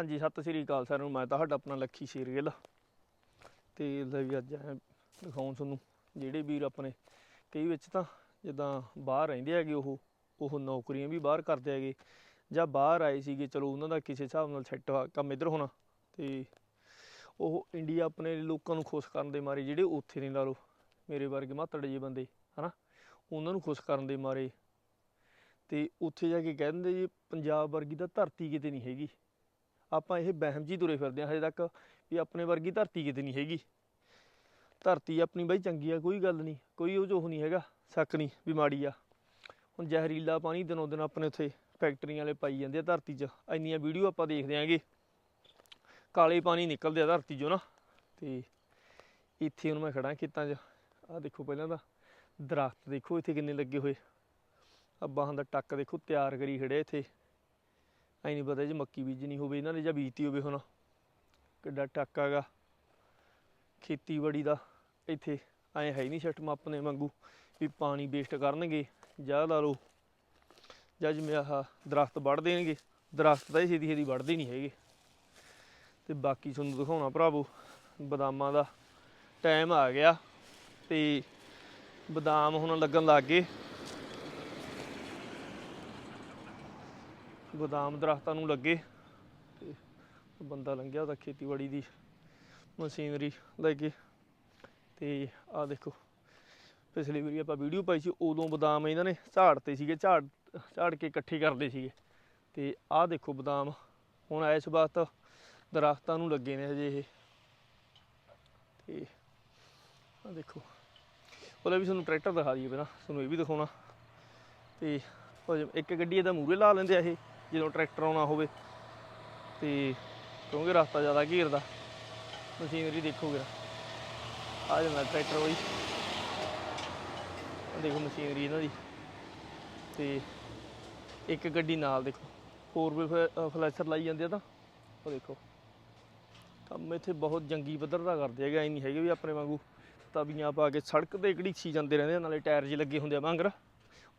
ਹਾਂਜੀ, ਸਤਿ ਸ੍ਰੀ ਅਕਾਲ ਸਾਰਿਆਂ ਨੂੰ। ਮੈਂ ਤੁਹਾਡਾ ਆਪਣਾ ਲੱਖੀ ਸ਼ੇਰਗਿੱਲ ਤੇ ਲੈ ਵੀ ਅੱਜ ਆਇਆ ਦਿਖਾਉਣ ਤੁਹਾਨੂੰ। ਜਿਹੜੇ ਵੀਰ ਆਪਣੇ, ਕਈ ਵਿੱਚ ਤਾਂ ਜਿੱਦਾਂ ਬਾਹਰ ਰਹਿੰਦੇ ਹੈਗੇ ਉਹ ਉਹ ਨੌਕਰੀਆਂ ਵੀ ਬਾਹਰ ਕਰਦੇ ਹੈਗੇ। ਜਾਂ ਬਾਹਰ ਆਏ ਸੀਗੇ, ਚਲੋ ਉਹਨਾਂ ਦਾ ਕਿਸੇ ਹਿਸਾਬ ਨਾਲ ਸੈੱਟ ਕੰਮ ਇੱਧਰ ਹੋਣਾ। ਤੇ ਉਹ ਇੰਡੀਆ ਆਪਣੇ ਲੋਕਾਂ ਨੂੰ ਖੁਸ਼ ਕਰਨ ਦੇ ਮਾਰੇ, ਜਿਹੜੇ ਉੱਥੇ ਨੇ ਲਾ ਲਓ, ਮੇਰੇ ਵਰਗੇ ਮਾਤੜ ਜਿਹੇ ਬੰਦੇ, ਹਨਾ? ਉਹਨਾਂ ਨੂੰ ਖੁਸ਼ ਕਰਨ ਦੇ ਮਾਰੇ। ਤੇ ਉੱਥੇ ਜਾ ਕੇ ਕਹਿੰਦੇ ਜੀ, ਪੰਜਾਬ ਵਰਗੀ ਤਾਂ ਧਰਤੀ ਕਿਤੇ ਨਹੀਂ ਹੈਗੀ। ਆਪਾਂ ਇਹ ਵਹਿਮ ਜੀ ਤੁਰੇ ਫਿਰਦੇ ਹਾਂ ਹਜੇ ਤੱਕ ਵੀ ਆਪਣੇ ਵਰਗੀ ਧਰਤੀ ਕਿਤੇ ਨਹੀਂ ਹੈਗੀ। ਧਰਤੀ ਆਪਣੀ ਬਾਈ ਚੰਗੀ ਆ, ਕੋਈ ਗੱਲ ਨਹੀਂ, ਕੋਈ ਉਹ ਜੋ ਨਹੀਂ ਹੈਗਾ, ਸ਼ੱਕ ਨਹੀਂ ਵੀ ਮਾੜੀ ਆ। ਹੁਣ ਜ਼ਹਿਰੀਲਾ ਪਾਣੀ ਦਿਨੋਂ ਦਿਨ ਆਪਣੇ ਉੱਥੇ ਫੈਕਟਰੀਆਂ ਵਾਲੇ ਪਾਈ ਜਾਂਦੇ ਆ ਧਰਤੀ 'ਚ, ਇੰਨੀਆਂ ਵੀਡੀਓ ਆਪਾਂ ਦੇਖਦੇ ਆਂਗੇ। ਕਾਲੇ ਪਾਣੀ ਨਿਕਲਦੇ ਆ ਧਰਤੀ 'ਚੋਂ ਨਾ, ਤੇ ਇੱਥੇ ਹੁਣ ਮੈਂ ਖੜਾ ਖੇਤਾਂ 'ਚ, ਆਹ ਦੇਖੋ ਪਹਿਲਾਂ ਤਾਂ ਦਰਖਤ ਦੇਖੋ ਇੱਥੇ ਕਿੰਨੇ ਲੱਗੇ ਹੋਏ। ਆ ਬਾਹਾਂ ਦਾ ਟੱਕ ਦੇਖੋ, ਤਿਆਰ ਕਰੀ ਖੜੇ ਇੱਥੇ। ਐ ਨਹੀਂ ਪਤਾ ਜੇ ਮੱਕੀ ਬੀਜਣੀ ਹੋਵੇ, ਇਹਨਾਂ ਨੇ ਜਾਂ ਬੀਜਤੀ ਹੋਵੇ ਹੁਣ। ਕਿੱਡਾ ਟੱਕ ਹੈਗਾ ਖੇਤੀਬਾੜੀ ਦਾ ਇੱਥੇ ਐ ਹੈ ਹੀ ਨਹੀਂ ਸਿਸਟਮ ਆਪਣੇ ਵਾਂਗੂ ਵੀ ਪਾਣੀ ਵੇਸਟ ਕਰਨਗੇ, ਜਾਂ ਲਾ ਲਓ। ਜਾਂ ਜਿਵੇਂ ਆਹ ਦਰਖਤ ਵੱਢ ਦੇਣਗੇ, ਦਰਖਤ ਤਾਂ ਇਹ ਛੇਤੀ ਛੇਤੀ ਵੱਢਦੇ ਨਹੀਂ ਹੈਗੇ। ਤੇ ਬਾਕੀ ਤੁਹਾਨੂੰ ਦਿਖਾਉਣਾ ਭਰਾਵੋ, ਬਦਾਮਾਂ ਦਾ ਟਾਈਮ ਆ ਗਿਆ ਤੇ ਬਦਾਮ ਹੁਣ ਲੱਗਣ ਲੱਗ ਗਏ। ਬਦਾਮ ਦਰਖਤਾਂ ਨੂੰ ਲੱਗੇ ਤੇ ਬੰਦਾ ਲੰਘਿਆ ਉਹਦਾ ਖੇਤੀਬਾੜੀ ਦੀ ਮਸ਼ੀਨਰੀ ਲੈ ਕੇ। ਤੇ ਆਹ ਦੇਖੋ, ਪਿਛਲੀ ਵਾਰੀ ਆਪਾਂ ਵੀਡੀਓ ਪਾਈ ਸੀ, ਉਦੋਂ ਬਦਾਮ ਇਹਨਾਂ ਨੇ ਝਾੜਤੇ ਸੀਗੇ, ਝਾੜ ਝਾੜ ਕੇ ਇਕੱਠੇ ਕਰਦੇ ਸੀਗੇ। ਤੇ ਆਹ ਦੇਖੋ ਬਦਾਮ, ਹੁਣ ਇਸ ਵਕਤ ਦਰਖਤਾਂ ਨੂੰ ਲੱਗੇ ਨੇ ਹਜੇ ਇਹ। ਤੇ ਆਹ ਦੇਖੋ ਉਹਦਾ ਵੀ ਤੁਹਾਨੂੰ ਟਰੈਕਟਰ ਦਿਖਾ ਦਈਏ ਪਹਿਲਾਂ, ਤੁਹਾਨੂੰ ਇਹ ਵੀ ਦਿਖਾਉਣਾ। ਤੇ ਇੱਕ ਗੱਡੀ ਇਹਦਾ ਮੂਹਰੇ ਲਾ ਲੈਂਦੇ ਆ ਇਹ। ਜਦੋਂ ਟਰੈਕਟਰ ਆਉਣਾ ਹੋਵੇ ਤੇ ਕਿਉਂਕਿ ਰਸਤਾ ਜ਼ਿਆਦਾ ਘੇਰਦਾ ਮਸ਼ੀਨਰੀ ਦੇਖੋਗੇ ਆ ਜਾਂਦਾ ਟਰੈਕਟਰ ਬਈ। ਦੇਖੋ ਮਸ਼ੀਨਰੀ ਇਹਨਾਂ ਦੀ। ਤੇ ਇੱਕ ਗੱਡੀ ਨਾਲ ਦੇਖੋ। ਹੋਰ ਵੀ ਫਲੈਸ਼ਰ ਲਾਈ ਜਾਂਦੇ ਆ ਤਾਂ। ਉਹ ਦੇਖੋ। ਕੰਮ ਇੱਥੇ ਬਹੁਤ ਜੰਗੀ ਪੱਧਰ ਦਾ ਕਰਦੇ ਹੈਗੇ ਐ ਨਹੀਂ ਹੈਗੇ ਵੀ ਆਪਣੇ ਵਾਂਗੂ ਤਵੀਆਂ ਪਾ ਕੇ ਸੜਕ ਤੇ ਘੜੀਛੀ ਜਾਂਦੇ ਰਹਿੰਦੇ ਆ, ਨਾਲੇ ਟਾਇਰ ਜੇ ਲੱਗੇ ਹੁੰਦੇ ਆ ਵਾਂਗਰ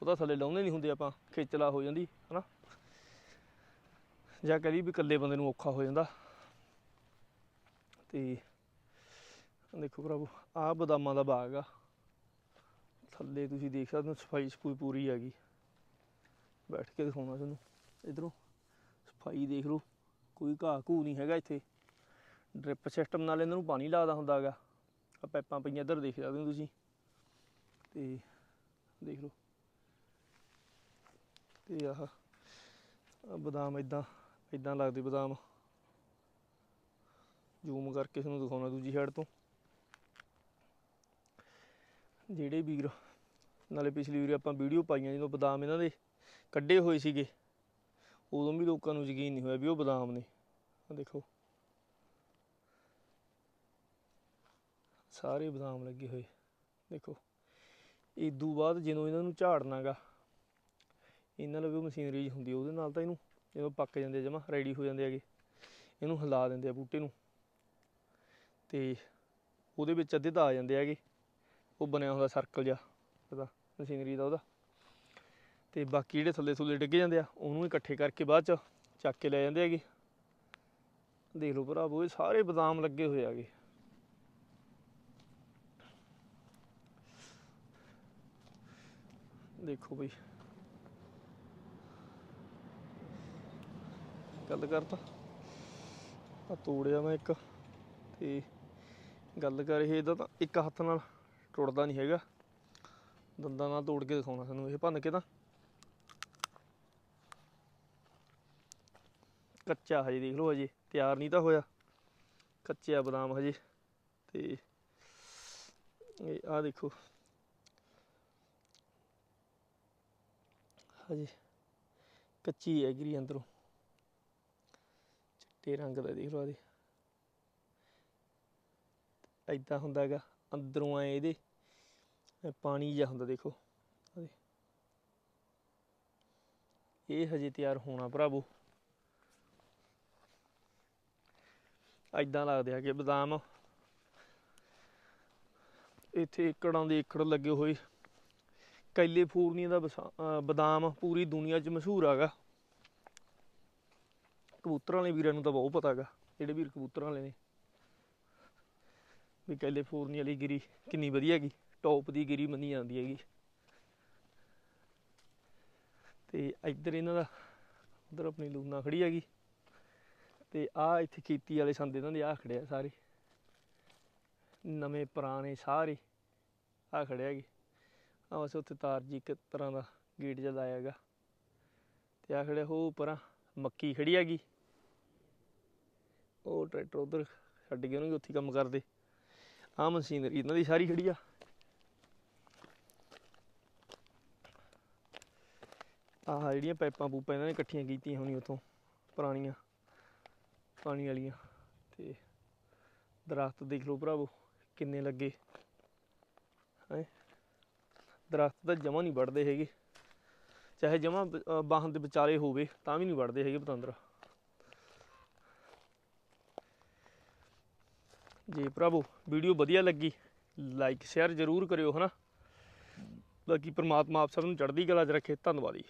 ਉਹ ਤਾਂ ਥੱਲੇ ਲਾਉਂਦੇ ਨਹੀਂ ਹੁੰਦੇ ਆਪਾਂ ਖੇਚਲਾ ਹੋ ਜਾਂਦੀ ਹਨਾ। ਜਾਂ ਕਦੀ ਵੀ ਇਕੱਲੇ ਬੰਦੇ ਨੂੰ ਔਖਾ ਹੋ ਜਾਂਦਾ। ਤੇ ਦੇਖੋ ਭਰਾਵੋ, ਆਹ ਬਦਾਮਾਂ ਦਾ ਬਾਗ ਆ। ਥੱਲੇ ਤੁਸੀਂ ਦੇਖ ਸਕਦੇ ਹੋ ਸਫ਼ਾਈ ਸਫੂਈ ਪੂਰੀ ਹੈਗੀ। ਬੈਠ ਕੇ ਦਿਖਾਉਣਾ ਤੁਹਾਨੂੰ, ਇਧਰੋਂ ਸਫ਼ਾਈ ਦੇਖ ਲਓ, ਕੋਈ ਘਾਹ ਘੂ ਨਹੀਂ ਹੈਗਾ ਇੱਥੇ। ਡ੍ਰਿਪ ਸਿਸਟਮ ਨਾਲ ਇਹਨਾਂ ਨੂੰ ਪਾਣੀ ਲੱਗਦਾ ਹੁੰਦਾ ਹੈਗਾ। ਆ ਪੈਪਾਂ ਪਈਆਂ ਇੱਧਰ ਦੇਖ ਸਕਦੇ ਹੋ ਤੁਸੀਂ। ਤੇ ਦੇਖ ਲਓ। ਤੇ ਆਹ ਆਹ ਬਦਾਮ ਇਦਾਂ ਇਦਾਂ ਲੱਗਦੇ ਬਦਾਮ। ਜ਼ੂਮ ਕਰਕੇ ਤੁਹਾਨੂੰ ਦਿਖਾਉਣਾ ਦੂਜੀ ਸਾਈਡ ਤੋਂ। ਜਿਹੜੇ ਵੀਰ, ਨਾਲੇ ਪਿਛਲੀ ਵੀਰ ਆਪਾਂ ਵੀਡੀਓ ਪਾਈਆਂ ਜਦੋਂ ਬਦਾਮ ਇਹਨਾਂ ਦੇ ਕੱਢੇ ਹੋਏ ਸੀਗੇ, ਉਦੋਂ ਵੀ ਲੋਕਾਂ ਨੂੰ ਯਕੀਨ ਨਹੀਂ ਹੋਇਆ ਵੀ ਉਹ ਬਦਾਮ ਨੇ। ਆ ਦੇਖੋ। ਸਾਰੇ ਬਦਾਮ ਲੱਗੇ ਹੋਏ। ਦੇਖੋ। ਇਦੋਂ ਬਾਅਦ ਜਦੋਂ ਇਹਨਾਂ ਨੂੰ ਝਾੜਨਾਗਾ, ਇਹਨਾਂ ਲਈ ਵੀ ਮਸ਼ੀਨਰੀ ਹੁੰਦੀ ਉਹਦੇ ਨਾਲ ਤਾਂ ਇਹਨੂੰ ਜਦੋਂ ਪੱਕ ਜਾਂਦੇ ਜਮਾ ਰੈਡੀ ਹੋ ਜਾਂਦੇ ਹੈਗੇ। ਇਹਨੂੰ ਹਿਲਾ ਦਿੰਦੇ ਆ ਬੂਟੇ ਨੂੰ। ਤੇ ਉਹਦੇ ਵਿੱਚ ਅੱਧੇ ਤਾਂ ਆ ਜਾਂਦੇ ਹੈਗੇ। ਉਹ ਬਣਿਆ ਹੁੰਦਾ ਸਰਕਲ ਜਿਹਾ ਉਹਦਾ ਮਸ਼ੀਨਰੀ ਦਾ ਉਹਦਾ। ਤੇ ਬਾਕੀ ਜਿਹੜੇ ਥੱਲੇ ਥੱਲੇ ਡਿੱਗ ਜਾਂਦੇ ਆ, ਉਹਨੂੰ ਇਕੱਠੇ ਕਰਕੇ ਬਾਅਦ ਚ ਚੱਕ ਕੇ ਲੈ ਜਾਂਦੇ ਹੈਗੇ। ਦੇਖ ਲਓ ਭਰਾਵੋ, ਇਹ ਸਾਰੇ ਬਦਾਮ ਲੱਗੇ ਹੋਏ ਹੈਗੇ। ਦੇਖੋ ਬਈ। ਗੱਲ ਕਰਤਾ ਆ ਤੋੜਿਆ ਮੈਂ ਇੱਕ ਤੇ ਗੱਲ ਕਰ ਇਹ ਇਹਦਾ ਤਾਂ ਇੱਕ ਹੱਥ ਨਾਲ ਟੁੱਟਦਾ ਨਹੀਂ ਹੈਗਾ। ਦੰਦਾਂ ਨਾਲ ਤੋੜ ਕੇ ਦਿਖਾਉਣਾ ਸਾਨੂੰ ਇਹ ਭੰਨ ਕੇ ਤਾਂ। ਕੱਚਾ ਹਜੇ ਦੇਖ ਲਓ ਹਜੇ, ਤਿਆਰ ਨਹੀਂ ਤਾਂ ਹੋਇਆ। ਕੱਚਾ ਬਦਾਮ ਹਜੇ ਤੇ ਇਹ ਆ ਦੇਖੋ। ਹਜੇ ਕੱਚੀ ਹੈ ਗਰੀ ਅੰਦਰੋਂ। ਚਿੱਟੇ ਰੰਗ ਦਾ ਦੇਖ ਲਓ ਇਹਦੇ ਐਦਾਂ ਹੁੰਦਾ ਹੈਗਾ, ਅੰਦਰੋਂ ਆਏ ਇਹਦੇ, ਪਾਣੀ ਜਿਹਾ ਹੁੰਦਾ ਦੇਖੋ ਇਹ ਹਜੇ ਤਿਆਰ ਹੋਣਾ ਭਰਾਵੋ। ਐਦਾਂ ਲੱਗਦੇ ਆ ਕਿ ਬਦਾਮ। ਇੱਥੇ ਏਕੜਾਂ ਦੇ ਏਕੜ ਲੱਗੇ ਹੋਏ। ਕੈਲੀਫੋਰਨੀਆ ਦਾ ਬਦਾਮ ਪੂਰੀ ਦੁਨੀਆ 'ਚ ਮਸ਼ਹੂਰ ਹੈਗਾ। ਕਬੂਤਰਾਂ ਵਾਲੇ ਵੀਰਾਂ ਨੂੰ ਤਾਂ ਬਹੁਤ ਪਤਾ ਹੈਗਾ, ਜਿਹੜੇ ਵੀਰ ਕਬੂਤਰਾਂ ਵਾਲੇ ਨੇ। ਵੀ ਕੈਲੀਫੋਰਨੀਆ ਵਾਲੀ ਗਿਰੀ ਕਿੰਨੀ ਵਧੀਆ ਹੈਗੀ ਟੌਪ ਦੀ ਗਿਰੀ ਮੰਨੀ ਜਾਂਦੀ ਹੈਗੀ। ਤੇ ਇੱਧਰ ਇਹਨਾਂ ਦਾ, ਉਧਰ ਆਪਣੀ ਲੂਨਾ ਖੜੀ ਹੈਗੀ। ਤੇ ਆ ਇੱਥੇ ਖੇਤੀ ਵਾਲੇ ਸੰਦ ਇਹਨਾਂ ਦੇ ਆ ਖੜੇ ਆ ਸਾਰੇ। ਨਵੇਂ ਪੁਰਾਣੇ ਸਾਰੇ ਆ ਖੜੇ ਹੈਗੇ। ਆ ਬਸ ਉੱਥੇ ਤਾਰ ਜੀ ਇੱਕ ਤਰ੍ਹਾਂ ਦਾ ਗੇਟ ਜਿਹਾ ਲਾਇਆ ਹੈਗਾ। ਤੇ ਆ ਖੜੇ ਹੋ ਪਰਾਂ ਮੱਕੀ ਖੜੀ ਹੈਗੀ। ਉਹ ਟਰੈਕਟਰ ਉਧਰ ਛੱਡ ਕੇ ਉਹਨੂੰ ਉੱਥੇ ਕੰਮ ਕਰਦੇ। ਆ ਮਸ਼ੀਨਰੀ ਇਹਨਾਂ ਦੀ ਸਾਰੀ ਖੜੀ ਆ। ਆਹ ਜਿਹੜੀਆਂ ਪਾਈਪਾਂ ਪੂਪਾਂ ਇਹਨਾਂ ਨੇ ਇਕੱਠੀਆਂ ਕੀਤੀਆਂ ਹੋਣੀ ਉਥੋਂ, ਪੁਰਾਣੀਆਂ, ਪਾਣੀ ਵਾਲੀਆਂ। ਤੇ ਦਰਖਤ ਦੇਖ ਲਓ ਭਰਾਵੋ, ਕਿੰਨੇ ਲੱਗੇ। ਹੈ? ਦਰਖਤ ਤਾਂ ਜਮਾਂ ਨਹੀਂ ਵੱਢਦੇ ਹੈਗੇ। ਚਾਹੇ ਜਮਾ ਬਾਹਨ ਦੇ ਵਿਚਾਲੇ ਹੋਵੇ, ਤਾਂ ਵੀ ਨਹੀਂ ਵੜਦੇ ਹੈਗੇ ਪਤੰਦਰ। ਜੀ ਪ੍ਰਭੂ, ਵੀਡੀਓ ਵਧੀਆ ਲੱਗੀ ਲਾਈਕ ਸ਼ੇਅਰ ਜ਼ਰੂਰ ਕਰਿਓ, ਹਨਾ? ਬਾਕੀ ਪ੍ਰਮਾਤਮਾ ਆਪ ਸਭ ਨੂੰ ਚੜ੍ਹਦੀ ਕਲਾ 'ਚ ਰੱਖੇ, ਧੰਨਵਾਦ ਜੀ।